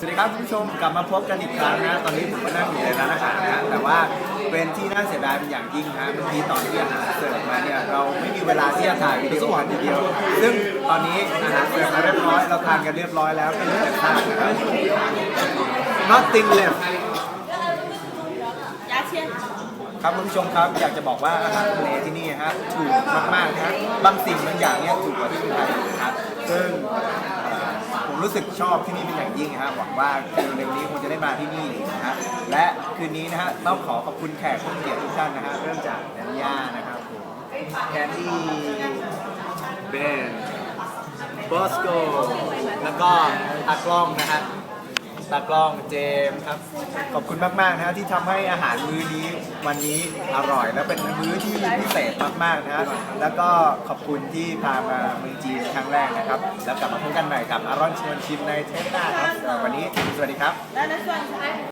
สวัสดีครับคุณผู้ชมกลับมาพบกันอีกครั้งนะ ตอนนี้ผมก็นั่งอยู่ในร้านอาหารนะแต่ว่าเป็นที่น่าเสียดายเป็นอย่างยิ่งนะเมื่อกี้ตอนที่อาหารเสิร์ฟมาเนี่ยเราไม่มีเวลาที่จะถ่ายวิดีโอกันทีเดียว ซึ่งตอนนี้อาหารเสิร์ฟมาเรียบร้อยเราทานกันเรียบร้อยแล้วไม่เหลือแต่ข้าวนะครับ nothing left 牙签。ครับคุณผู้ชมครับอยากจะบอกว่าอาหารทะเลที่นี่ฮะถูกมากๆนะฮะบางสิ่งบางอย่างเนี่ยถูกกว่าที่ไทยนะครับซึ่งเอ่อผม รู้สึกชอบที่นี่เป็นอย่างยิ่งนะฮะหวังว่าเร็วๆนี้คงจะได้มาที่นี่นะฮะและคืนนี้นะฮะต้องขอขอบคุณแขกผู้มีเกียรติทุกท่านนะฮะเริ่มจากแดนย่านะครับผมแคนดี้เบนบอสโกแล้วก็ตากล้องนะฮะ ตากล้องเจมส์ครับ ขอบคุณมากๆนะฮะที่ทำให้อาหารมื้อนี้วันนี้อร่อย และเป็นมื้อที่พิเศษมากๆนะฮะแล้วก็ขอบคุณที่พามาเมืองจีนครั้งแรกนะครับ แล้วกลับมาพบกันใหม่กับอารอนชวนชิมในเทปหน้าครับรับวันนี้สวัสดีครับ และในส่วน